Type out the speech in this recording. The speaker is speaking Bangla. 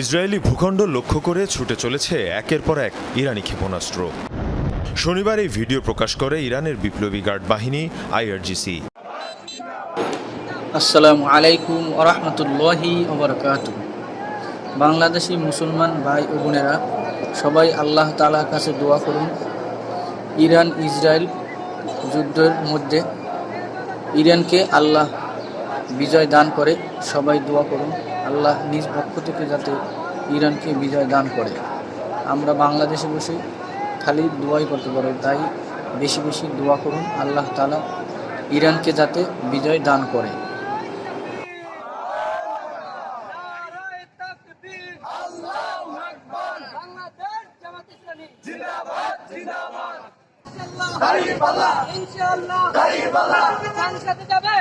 ইসরায়েলি ভূখণ্ড লক্ষ্য করে ছুটে চলেছে একের পর এক ইরানি ক্ষেপণাস্ত্র। শনিবার এই ভিডিও প্রকাশ করে ইরানের বিপ্লবী গার্ড বাহিনী, আইআরজিসি। আসসালামু আলাইকুম ওরহমতুল্লাহি ওবরকাত বাংলাদেশি মুসলমান ভাই ও বোনেরা, সবাই আল্লাহ তালার কাছে দোয়া করুন। ইরান, ইসরায়েল যুদ্ধের মধ্যে ইরানকে আল্লাহ বিজয় দান করে সবাই দোয়া করুন। আল্লাহ নিজ পক্ষ থেকে যাতে ইরানকে বিজয় দান করে। আমরা বাংলাদেশে বসে খালি দোয়াই করতে পারো তাই বেশি বেশি দোয়া করুন আল্লাহ তালা ইরানকে যাতে বিজয় দান করে। নারায়ে তাকবীর আল্লাহু আকবার বাংলাদেশ জামাত ইসলামী। জিন্দাবাদ জিন্দাবাদ ইনশাআল্লাহ। ইনশাআল্লাহ যাবে।